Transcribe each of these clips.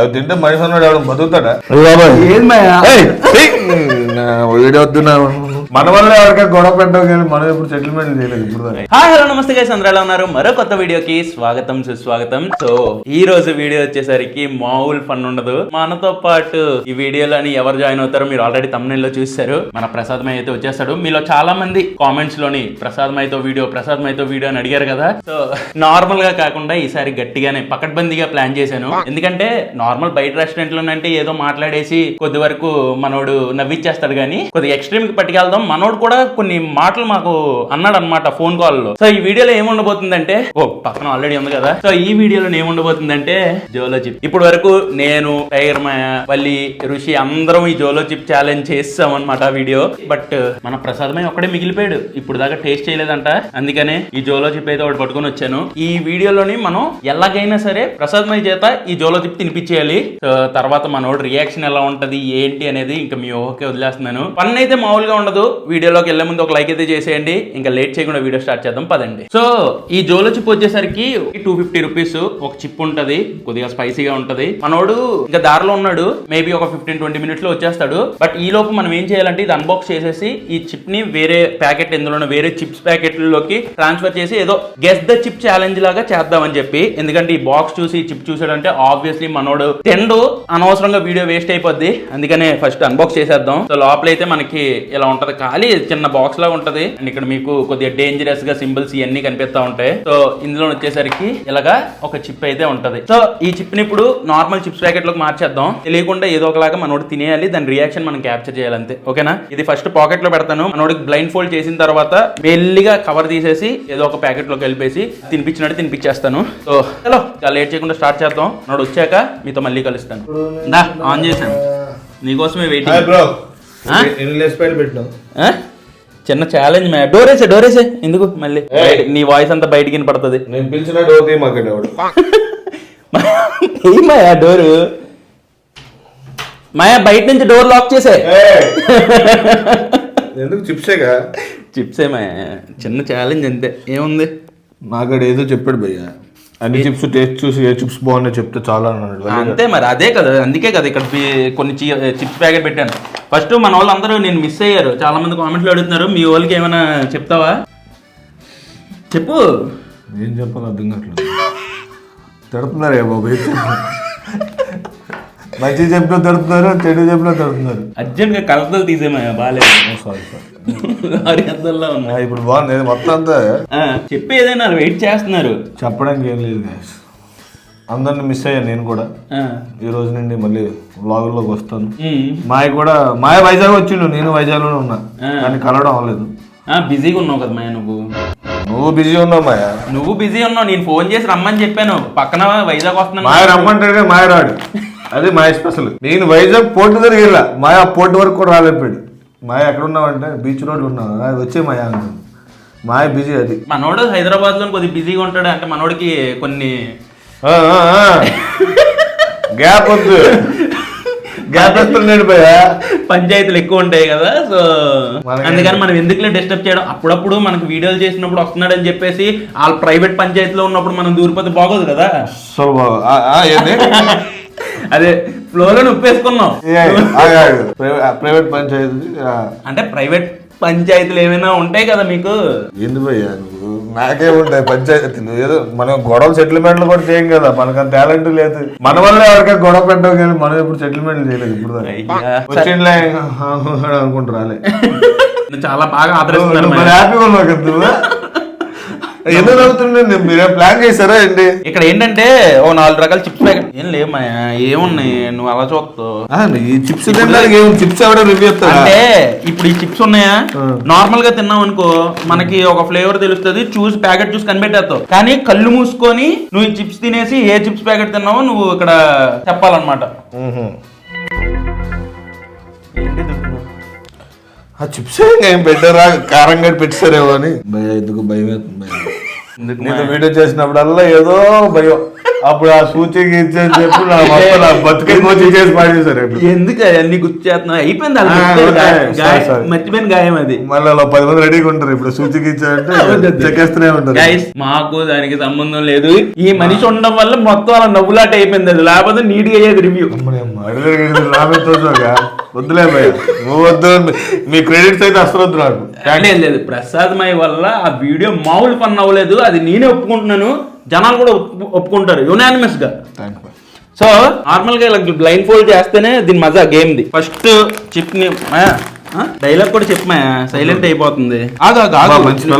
అవి తింటే మనిషి అన్నాడు ఎవడు బతుకుతాడా? ఏది మన వల్ల ఎవరికైనా గొడవ పెట్టడం కానీ మనం ఇప్పుడు సెటిల్మెంట్ చేయలేదు ఇప్పుడు హాయ్ హలో నమస్తే గైస్ అందరూ ఎలా ఉన్నారు? మరో కొత్త వీడియోకి స్వాగతం సుస్వాగతం. సో ఈ రోజు వీడియో వచ్చేసరికి మామూలు ఫన్ ఉండదు. మనతో పాటు ఈ వీడియోలోని ఎవరు జాయిన్ అవుతారో మీరు ఆల్రెడీ తమిళ లో చూస్తారు మన ప్రసాద్ మై అయితే వచ్చేస్తాడు. మీలో చాలా మంది కామెంట్స్లోని ప్రసాద్ మైతో వీడియో ప్రసాద్ మైతో వీడియో అని అడిగారు కదా. సో నార్మల్గా కాకుండా ఈసారి గట్టిగానే పకడ్బందీగా ప్లాన్ చేశాను. ఎందుకంటే నార్మల్ బయట రెస్టారెంట్ లోనంటే ఏదో మాట్లాడేసి కొద్ది వరకు మనోడు నవ్విచ్చేస్తాడు కానీ కొద్దిగా ఎక్స్ట్రీమ్కి పట్టుకెళ్దాం మనోడు కూడా కొన్ని మాటలు మాకు అన్నాడు అనమాట ఫోన్ కాల్లో సో ఈ వీడియోలో ఏముండబోతుందంటే ఓ పక్కన ఆల్రెడీ ఉంది కదా. సో ఈ వీడియోలో ఏముండబోతుందంటే జోలో చిప్ ఇప్పుడు వరకు నేను టైగర్ మాయ వల్లి ఋషి అందరం ఈ జోలో చిప్ ఛాలెంజ్ చేస్తాం అనమాట వీడియో. బట్ మన ప్రసాదమై ఒక్కడే మిగిలిపోయాడు. ఇప్పుడు దాకా టేస్ట్ చేయలేదంట. అందుకనే ఈ జోలో చిప్ అయితే ఒకటి పట్టుకొని వచ్చాను. ఈ వీడియోలోని మనం ఎలాగైనా సరే ప్రసాదమై చేత ఈ జోలో చిప్ తినిపించేయాలి తర్వాత మనోడు రియాక్షన్ ఎలా ఉంటది ఏంటి అనేది ఇంకా మీ ఓకే వదిలేస్తున్నాను. పన్ను అయితే మామూలుగా ఉండదు. వీడియోలోకి వెళ్ళే ముందు ఒక లైక్ అయితే చేసేయండి. ఇంకా లేట్ చేయకుండా వీడియో స్టార్ట్ చేద్దాం. పదండి. సో ఈ జోలో చిప్ వచ్చేసరికి టూ ఫిఫ్టీ రూపీస్ ఒక చిప్ ఉంటది. కొద్దిగా స్పైసీగా ఉంటది. మనోడు ఇంకా దారిలో ఉన్నాడు. మేబీ ఒక ఫిఫ్టీన్ ట్వంటీ మినిట్స్లో వచ్చేస్తాడు. బట్ ఈ లోపు మనం ఏం చేయాలంటే ఇది అన్బాక్స్ చేసేసి ఈ చిప్ని వేరే ప్యాకెట్ ఎందులో వేరే చిప్స్ ప్యాకెట్లలోకి ట్రాన్స్ఫర్ చేసి ఏదో గెస్ ద చిప్ ఛాలెంజ్ లాగా చేద్దామని చెప్పి. ఎందుకంటే ఈ బాక్స్ చూసి చిప్ చిప్ చూసాడంటే ఆబ్వియస్లీ మనోడు తిండు. అనవసరంగా వీడియో వేస్ట్ అయిపోద్ది. అందుకనే ఫస్ట్ అన్బాక్స్ చేసేద్దాం. సో లోపల అయితే మనకి ఇలా ఉంటుంది ఖాళీ చిన్న బాక్స్ లాగా ఉంటది. అండ్ ఇక్కడ మీకు కొద్దిగా డేంజరస్గా సింబల్స్ ఇవన్నీ కనిపిస్తా ఉంటాయి. సో ఇందులో వచ్చేసరికి ఇలాగా ఒక చిప్ అయితే ఉంటది. సో ఈ చిప్ని ఇప్పుడు నార్మల్ చిప్స్ ప్యాకెట్లోకి మార్చేద్దాం. తెలియకుండా ఏదో ఒకలాగా మనోడు తినేయాలి. దాని రియాక్షన్ మనం క్యాప్చర్ చేయాలి అంతే. ఓకేనా ఇది ఫస్ట్ పాకెట్లో పెడతాను. మనోడికి బ్లైండ్ ఫోల్డ్ చేసిన తర్వాత మెల్లిగా కవర్ తీసేసి ఏదో ఒక ప్యాకెట్లోకి వెళ్ళిపేసి తినిపించినట్టు తినిపించేస్తాను. సో హలో లేట్ చేయకుండా స్టార్ట్ చేద్దాం. మనోడు వచ్చాక మీతో మళ్ళీ కలుస్తాను. ఆన్ చేశాను. నీకోసమే హాయ్ వెయిటింగ్ బ్రో చిన్న ఛాలెంజ్ మే డోరేసే డోరేసే ఎందుకు మళ్ళీ? నీ వాయిస్ అంతా బయటికి వినపడుతుంది. నేను పిలిచిన డోర్ తీ మాకండి ఎవడు. ఏమాయా డోరు? మాయా బయట నుంచి డోర్ లాక్ చేసే! ఎందుకు చిప్సేగా? చిప్స్ ఏమాయా చిన్న ఛాలెంజ్ అంతే. ఏముంది? నాకడ ఏదో చెప్పాడు భయ్య. అన్ని చిప్స్ టేస్ట్ చూసి ఏ చిప్స్ బాగున్నాయి చెప్తే చాలా అన్నాడు. అంతే మరి అదే కదా. అందుకే కదా ఇక్కడ కొన్ని చిప్స్ ప్యాకెట్ పెట్టాను. ఫస్ట్ మన వాళ్ళు అందరూ నేను మిస్ అయ్యారు. చాలా మంది కామెంట్లు అడుగుతున్నారు. మీ వాళ్ళకి ఏమైనా చెప్తావా? చెప్పు. ఏం చెప్పాలి అర్థం కావట్లేదు. తిడుతున్నారే బాబు? మంచి చెప్పినా తిడుతున్నారు చెడు చెప్పినా తిడుతున్నారు. అర్జెంట్గా కలతలు తీసేమాయా బాగాలేదు సారీ సారీ. ఉన్నా. ఇప్పుడు బాగుంది. మొత్తం అంతా చెప్పు ఏదైనా వెయిట్ చేస్తున్నారు. చెప్పడానికి ఏం లేదు. అందరిని మిస్ అయ్యాను నేను కూడా. ఈ రోజు నుండి మళ్ళీ వ్లాగుల్లోకి వస్తాను. మాయ కూడా మాయ వైజాగ్ వచ్చిండు నేను వైజాగ్లోనే ఉన్నా. కానీ కలవడం అవ్వలేదు. బిజీగా ఉన్నావు కదా మాయ నువ్వు? నువ్వు బిజీ ఉన్నావు మాయ. నువ్వు బిజీ ఉన్నావు నేను ఫోన్ చేసి రమ్మని చెప్పాను. పక్కన వైజాగ్ వస్తున్నాను. మాయ రమ్మంటాడు మాయ రాడు. అదే మాయ స్పెషల్ నేను వైజాగ్ పోర్టు దగ్గరికి వెళ్ళా. మాయ పోర్టు వరకు కూడా రాలేపాడు మాయ ఎక్కడ ఉన్నావంటే బీచ్ రోడ్లో ఉన్నావు "ఆ, వచ్చే మాయ మాయ బిజీ అది. మనోడు హైదరాబాద్లో కొద్దిగా బిజీగా ఉంటాడు అంటే మనోడికి కొన్ని. గ్యాప్ వద్దు. గ్యాప్ వస్తున్నాడు భయ పంచాయతీలు ఎక్కువ ఉంటాయి కదా సో అందుకని మనం ఎందుకులే డిస్టర్బ్ చేయడం? అప్పుడప్పుడు మనకు వీడియోలు చేసినప్పుడు వస్తున్నాడు అని చెప్పేసి వాళ్ళ ప్రైవేట్ పంచాయతీలో ఉన్నప్పుడు మనం దూరిపోతే బాగోదు కదా? సో అదే ఫ్లోలో ఉప్పేసుకున్నాం ప్రైవేట్ పంచాయతీ అంటే ప్రైవేట్ పంచాయతీలు ఏమైనా ఉంటాయి కదా మీకు? భయ్యా నువ్వు? నాకే ఉంటాయి పంచాయతీలు ఏదో మనం గొడవ సెటిల్మెంట్లు కూడా చేయం కదా మనకు అంత టాలెంట్ లేదు. మన వల్ల ఎవరికైనా గొడవ పెట్టడం కానీ మనం ఇప్పుడు సెటిల్మెంట్ చేయలేదు ఇప్పుడు. వచ్చిండ్లే. అనుకుంటూ రాలే. చాలా బాగా ఆదరిస్తున్నారు. హ్యాపీగా ఉన్నావు కదా ఎందుకు నవ్వుతుండే మీరే ప్లాన్ చేశారా ఏంటి? ఇక్కడ ఏంటంటే ఓ నాలుగు రకాల చిప్స్ ప్యాకెట్. ఏం లేవు మాయా ఏమున్నాయి? నువ్వు అలా చూస్తావు. ఆ, ఈ చిప్స్ తినడానికి ఏం చిప్స్ ఎవడో రివ్యూ చెప్తారా అంటే ఇప్పుడు ఈ చిప్స్ ఉన్నాయా. నార్మల్గా తిన్నావు అనుకో మనకి ఒక ఫ్లేవర్ తెలుస్తుంది చూసి ప్యాకెట్ చూసి కనిపెట్టేస్తావు. కానీ కళ్ళు మూసుకొని నువ్వు ఈ చిప్స్ తినేసి ఏ చిప్స్ ప్యాకెట్ తిన్నావో నువ్వు ఇక్కడ చెప్పాలన్నమాట? ఆ చిప్స్ ఏం పెట్టారా? కారం గట్టి పెట్టారేమో అని. భయ ఎందుకు భయం అవుతుంది నీతో వీడియో చేసినప్పుడల్లా ఏదో భయం. అప్పుడు ఆ సూచికి ఇచ్చేసి చెప్పి నా మొత్తం నా బతుకే కోచింగ్ చేసి పాడేశారు ఎందుకు అన్ని గుర్తు చేస్తున్నావు. అయిపోయింది. మర్చిపోయిన గాయం అది. మళ్ళీ అలా పది మంది రెడీగా ఉంటారు ఇప్పుడు. సూచికి ఇచ్చారంటే చెక్కేస్తూనే ఉంటారు. మాకు దానికి సంబంధం లేదు. ఈ మనిషి ఉండడం వల్ల మొత్తం అలా నవ్వులాట అయిపోయింది అది. లేకపోతే నీట్గా అయ్యేది రివ్యూ అమ్మని వద్దులే నువ్వు వద్దు. మీ క్రెడిట్స్ అయితే అసలు వద్దు నాకు లేదు లేదు ప్రసాద్ మై వల్ల ఆ వీడియో మామూలు పని అవ్వలేదు. అది నేనే ఒప్పుకుంటున్నాను. జనాలు కూడా ఒప్పు- ఒప్పుకుంటారు. యునానిమస్గా. సో నార్మల్గా ఇలా బ్లైండ్ ఫోల్డ్ చేస్తేనే దీని మజా గేమ్ ది ఫస్ట్ చిప్ని డైలాగ్ కూడా చెప్పమా సైలెంట్ అయిపోతుంది. ఆగు ఆగు ఆగు. మంచి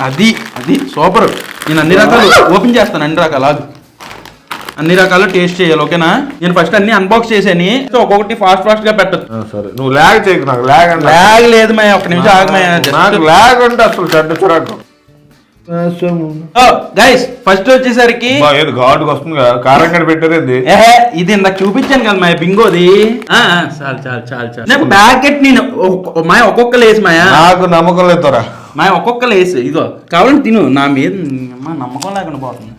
అది అది సూపర్. నేను అన్ని రకాలు ఓపెన్ చేస్తాను అన్ని రకాలు. ఆగు. అన్ని రకాలు టేస్ట్ చేయాలి ఓకేనా? నేను ఫస్ట్ అన్ని అన్బాక్స్ చేసాని సో ఒక్కొక్కటి ఫాస్ట్ ఫాస్ట్గా పెట్టచ్చు. ఆ, సరే. నువ్వు ల్యాగ్ చేయకు నాకు ల్యాగ్ అంటే లాగ్ లేదు మై ఒక్క నిమిషం ఆగమయ్యా నాకు ల్యాగ్ అంటే అసలు చెడ్డ చిరాకు. గైస్ ఫస్ట్ వచ్చేసరికి బా, ఏది వస్తుంది కదా? కారం కట్టి పెట్టారు ఏంది? ఏహే ఇది ఇందాక చూపించాను కదా మా బింగోది. చాలు చాలు చాలు చాలు. నేను ప్యాకెట్ నేను మాయ ఒక్కొక్క లేసు మాయా. నాకు నమ్మకం లేదు తోరా మాయ ఒక్కొక్క లేసు ఇదో కావాలని తిను. నా మీద అమ్మా, నమ్మకం లేకుండా పోతుంది.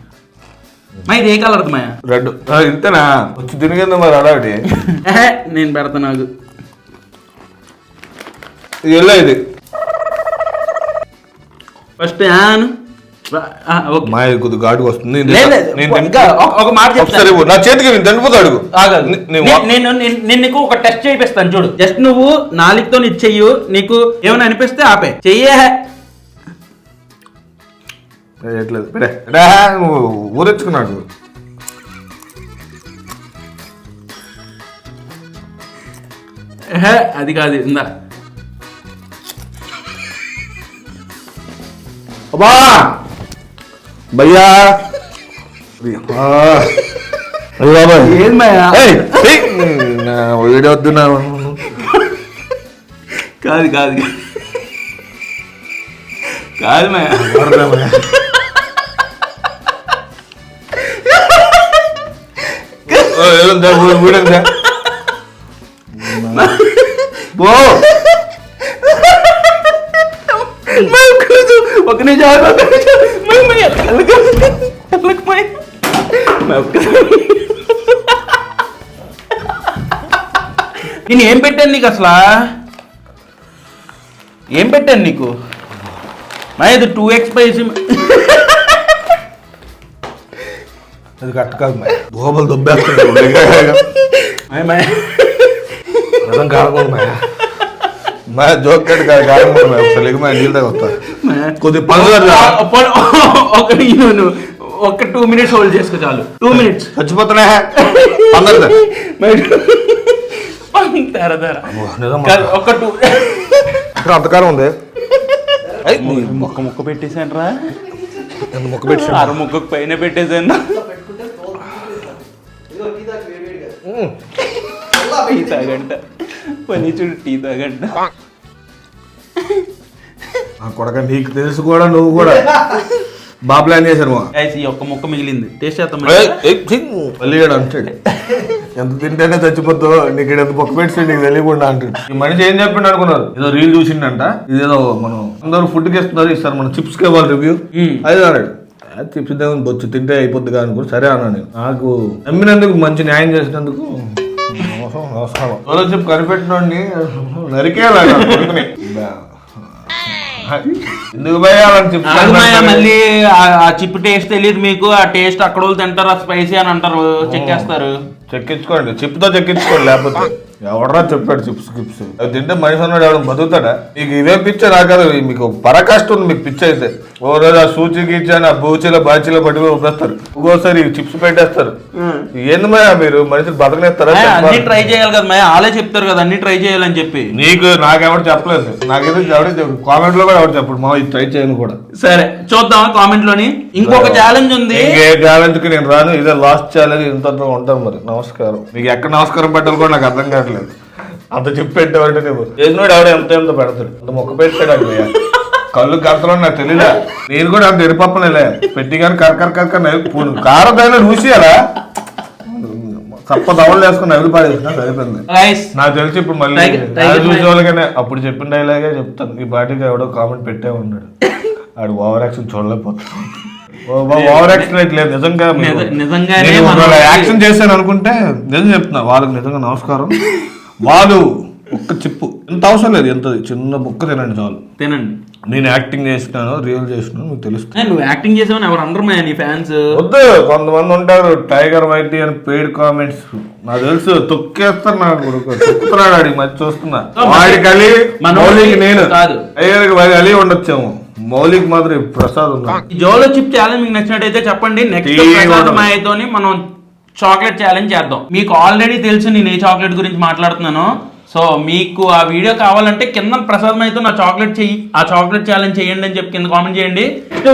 ఇది ఏ కలర్ మాయా? రెడ్. ఇంతేనా? వచ్చి తిరిగింది మరి ఏహే, నేను పెడతా నాకు. ఇది ఎల్లో ఇది? ఫస్ట్ యాన్. ఓకే. మా కొద్ది ఘాటుగా వస్తుంది. నేను లేదు, తింటా. లేదు, నేను తింటా. ఇంకా ఒక- ఒక మాట ఒకసారి చెప్తాను ఇవ్వు. నా చేతికి నేను తిండిపోతా అడుగు ఆగదు. ని- నీ నే- వా- నేను నేను- నేను నీకు ఒక టెస్ట్ చేయిస్తాను చూడు. జస్ట్ నువ్వు నాలుగుతో ఇచ్చేయు నీకు ఏమైనా అనిపిస్తే ఆపే. చెయ్యే. చేయట్లేదు పెడే రా, నువ్వు ఊరెచ్చుకున్నాడు అది కాదు ఇందా. అబ్బా! భయ్యా! నా కాదు కాదు. కాదు మాయా మాయా. మాయా, ఒక్క నేను ఏం పెట్టాను నీకు అసలు ఏం పెట్టాను నీకు మా ఇది టూ ఎక్స్ పైసి అది కట్ట కాదు మరి. దోమలు దొబ్బేస్తాడు అర్థం కాకూడదు మా మా జోక్ కట్ కాదు కాకూడదు మా ఒకసారి మా నీళ్ళ వస్తా. కొద్ది ఒక నేను ఒక టూ మినిట్స్ హోల్డ్ చేసుకో చాలు. టూ మినిట్స్ చచ్చిపోతున్నా. ఒక టూ అంతకాలం ఉంది. ముక్క ముక్క పెట్టేశాను రా ముక్క పెట్టి అర ముక్కకు పైన పెట్టేశాను. టీ తాగంట. పని చూడు టీ తాగంట. ఆ కొడక నీకు తెలుసు కూడా నువ్వు కూడా. బాగా ప్లాన్ చేశారు మా. Guys, ఈ ఒక్క ముక్క మిగిలింది. టేస్ట్ చేద్దాం ఏయ్, ఏయ్, ఛీ, మళ్ళీ ఈడు అంటాడు. ఎంత తింటేనే చచ్చిపోతావు నీకు ఈడ ఎంత బొక్క పెట్టి నీకు తెలియకుండా అంటాడు. ఈ మనిషి ఏం చెప్పిండు అనుకున్నారు? ఏదో రీల్ చూసిండంట. ఇదేదో మనం అందరూ ఫుడ్కి ఇస్తున్నారు ఇస్తారు మనం చిప్స్కి ఇవ్వాలి రివ్యూ. అది అన్నాడు. చిప్స్ బొచ్చు తింటే అయిపోద్ది అనుకుని సరే అన్నాను నేను. నాకు నమ్మినందుకు మంచి న్యాయం చేసినందుకు అవసరం, అవసరం. సోలో చిప్ కనిపెట్టినోడిని నరికేయాలి ఆ కొడుకుని. ఎందుకు భయాలని చిప్స్ ఆగమాయ మళ్ళీ ఆ- ఆ చిప్ టేస్ట్ తెలియదు మీకు ఆ టేస్ట్ అక్కడ వాళ్ళు తింటారు ఆ స్పైసీ అని అంటారు చెక్కేస్తారు చెక్కించుకోండి. చిప్తో చెక్కించుకోండి లేకపోతే. ఎవడరా చెప్పాడు చిప్స్ గిప్స్? అవి తింటే మనిషి అన్నాడు ఎవడు బతుకుతాడా? మీకు ఇవే పిచ్చ నాకాదు మీకు పరకాష్ట ఉంది మీకు పిచ్చ అయితే. ఓ రోజు ఆ సూచి గీచాను ఆ బూచీలో బాచీలో పట్టుకుని ఉపేస్తారు ఒక్కోసారి ఈ చిప్స్ పెట్టేస్తారు. ఏంది మయా మీరు? మనుషులు బతకనేస్తారా? అన్ని. ట్రై చేయాలి కదా మాయ. వాళ్ళే చెప్తారు కదా అన్ని ట్రై చేయాలని చెప్పి. నీకు నాకెవరు చెప్పలేదు. నాకేదో ఎవరు కామెంట్లో కూడా ఎవరు చెప్పడు. మా ఇది ట్రై చేయను కూడా. సరే చూద్దాం కామెంట్లోని ఇంకొక ఛాలెంజ్ ఉంది. ఇంకే ఛాలెంజ్కి నేను రాను. ఇదే లాస్ట్ ఛాలెంజ్ ఇంత ఉంటాం మరి. నమస్కారం. మీకు ఎక్కడ నమస్కారం పెట్టాలి కూడా నాకు అర్థం కావట్లేదు. అంత చెప్పి పెట్టావంటే నువ్వు చేసినోడు ఎవడో ఎంత ఎంత పెడతాడు? అంత మొక్క పెట్టాడు అయ్యా కళ్ళు కడతలో నాకు తెలియదా నేను కూడా అంత ఎరిపప్పనేలే పెట్టి కానీ కరకర కరకర కారదైనా చూసియాలా చప్ప దవలు వేసుకుని నవ్వులు పాడేసిన గైస్ నాకు తెలిసి ఇప్పుడు మళ్ళీ Thank you, thank you, చూసే వాళ్ళకనే అప్పుడు చెప్పిన డైలాగే చెప్తాను. ఈ పాటికి ఎవడో కామెంట్ పెట్టే ఉన్నాడు. ఆడు ఓవర్ యాక్షన్ చూడలేకపోతాడు ఓవర్ యాక్షన్ లేదు నిజంగా మీరు- నిజ- నిజంగానే నేను మనం- ఒకవేళ యాక్షన్ చేశాను అనుకుంటే నిజం చెప్తున్నా వాళ్ళకి నిజంగా నమస్కారం. వాళ్ళు ఒక్క చిప్పు ఎంత అవసరం లేదు ఎంత చిన్న ముక్క తినండి చాలు. తినండి. నేను యాక్టింగ్ చేసినాను రియల్ చేసినాను మీకు తెలుస్తుంది. ఏ, నువ్వు యాక్టింగ్ చేసావని ఎవరు అందరు నీ ఫ్యాన్స్? వద్దు కొంతమంది ఉంటారు టైగర్ వైట్ అని పెయిడ్ కామెంట్స్ నాకు తెలుసు తొక్కేస్తారు నాకు కొడుకు. తొక్కుతున్నాడు ఆడికి మధ్య చూస్తున్నా. వాడికి అలి నేను. కాదు. టైగర్కి అలి ఉండొచ్చేమో. మౌలికి మాత్రం ప్రసాద్ ఉన్నాడు. జోలో చిప్ ఛాలెంజ్ మీకు నచ్చినట్టయితే చెప్పండి. నెక్స్ట్ ప్రసాద్. మాయతోని మనం చాక్లెట్ ఛాలెంజ్ చేద్దాం. మీకు ఆల్రెడీ తెలుసు నేను ఏ చాక్లెట్ గురించి మాట్లాడుతున్నాను. సో మీకు ఆ వీడియో కావాలంటే కింద ప్రసాద్ మాయతో నా చాక్లెట్ చెయ్యి. ఆ చాక్లెట్ ఛాలెంజ్ చేయండి అని చెప్పి కింద కామెంట్ చేయండి.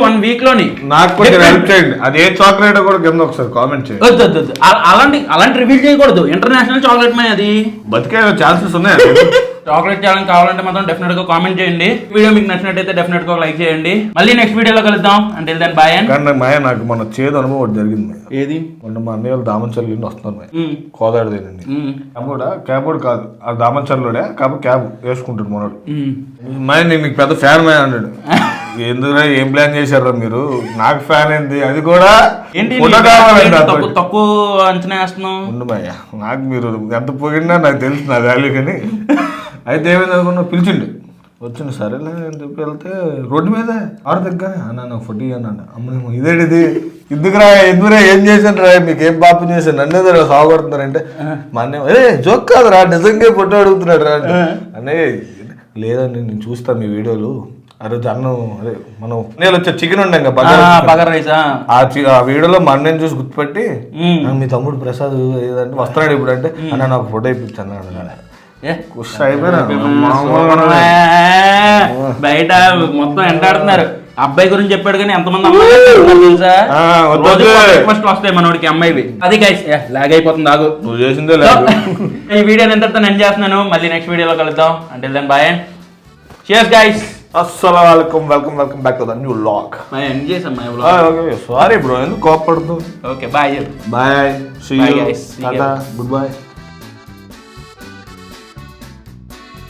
వన్ వీక్లోని. నాకు హెల్ప్ చేయండి. అది ఏ చాక్లెట్ కూడా కింద ఒకసారి కామెంట్ చేయండి. అలాంటి అలాంటి రివీల్ చేయకూడదు. ఇంటర్నేషనల్ చాక్లెట్ మాయ అది. బతికే ఛాన్సెస్ ఉన్నాయి చాక్లెట్ ఛాలెంజ్ కావాలంటే మాత్రం డెఫినెట్గా కామెంట్ చేయండి. వీడియో మీకు నచ్చినట్టయితే డెఫినెట్గా లైక్ చేయండి. మళ్ళీ నెక్స్ట్ వీడియోలో కలుద్దాం. అంటే దాని బాయ్ అండ్ కానీ మాయ నాకు మన చేదు అనుభవం ఒకటి జరిగింది. ఏది? మొన్న మా అన్నయ్య వాళ్ళు దామంచర్ల నుండి వస్తున్నారు మాయ. ఉమ్, కోదాడదేనండి ఉమ్, క్యాబోడా క్యాబోర్డ్ కాదు. ఆ దామంచర్లోడే కాబట్టి క్యాబ్ వేసుకుంటాడు మనోడు. మాయ నేను నీకు పెద్ద ఫ్యాన్ మాయ అన్నాడు. ఎందుకురా ఏం ప్లాన్ చేశారా మీరు? నాకు ఫ్యాన్ ఏంది? అది కూడా ఏంటి ఫోటో తక్కువ అంచనా వేస్తున్నావు? ఉండు మాయ నాకు మీరు ఎంత పోయినా నాకు తెలుసు నా వాల్యూ కానీ. అయితే ఏమైంది పిలిచిండు. వచ్చిండు. సరేలే అని చెప్పి వెళ్తే రోడ్డు మీద ఆరు దగ్గర అన్న ఫుడ్ అన్నాడు అమ్మ ఇదేంటిది ఎందుకురా ఎందుకురా ఏం చేశాను రా మీకు ఏం పాపం చేశాను నన్ను ఏదో సాగుపడుతున్నారంటే. మా అన్న ఏ జోక్ కాదురా నిజంగా ఫోటో అడుగుతున్నాడు రా అనే లేదండి నేను చూస్తా మీ వీడియోలు. ఆ రోజు అన్నం అదే మనం నేను వచ్చే చికెన్ ఉండే బగారా రైసా. ఆ వీడియోలో మా అన్నని చూసి గుర్తుపెట్టి మ్మ్. "ఆ, మీ తమ్ముడు ప్రసాద్ ఏదంటే వస్తున్నాడు ఇప్పుడు అంటే అన్న నాకు ఫోటో ఇప్పించాను అన్నాడు. బయట మొత్తం ఎంటాడుతున్నారు. అబ్బాయి గురించి చెప్పాడు కానీ ఎంతమంది తెలుసా? వద్దు. రిక్వెస్ట్ వస్తాయి మనోడికి అమ్మాయివి. అది గైస్ లాగ్ అయిపోతుంది ఆగు. నువ్వు చేసిందే ఈ వీడియోని ఎంతతో నేను చేస్తున్నాను. మళ్ళీ నెక్స్ట్ వీడియోలో కలుద్దాం. అంటే దెన్ బాయ్ షియర్స్ గైస్ అస్సలం welcome welcome welcome back to the new vlog bye end చేసాం మై ఓకే సారీ బ్రో ఎందుకు కోపడుతూ okay bye bye see you. Tata good bye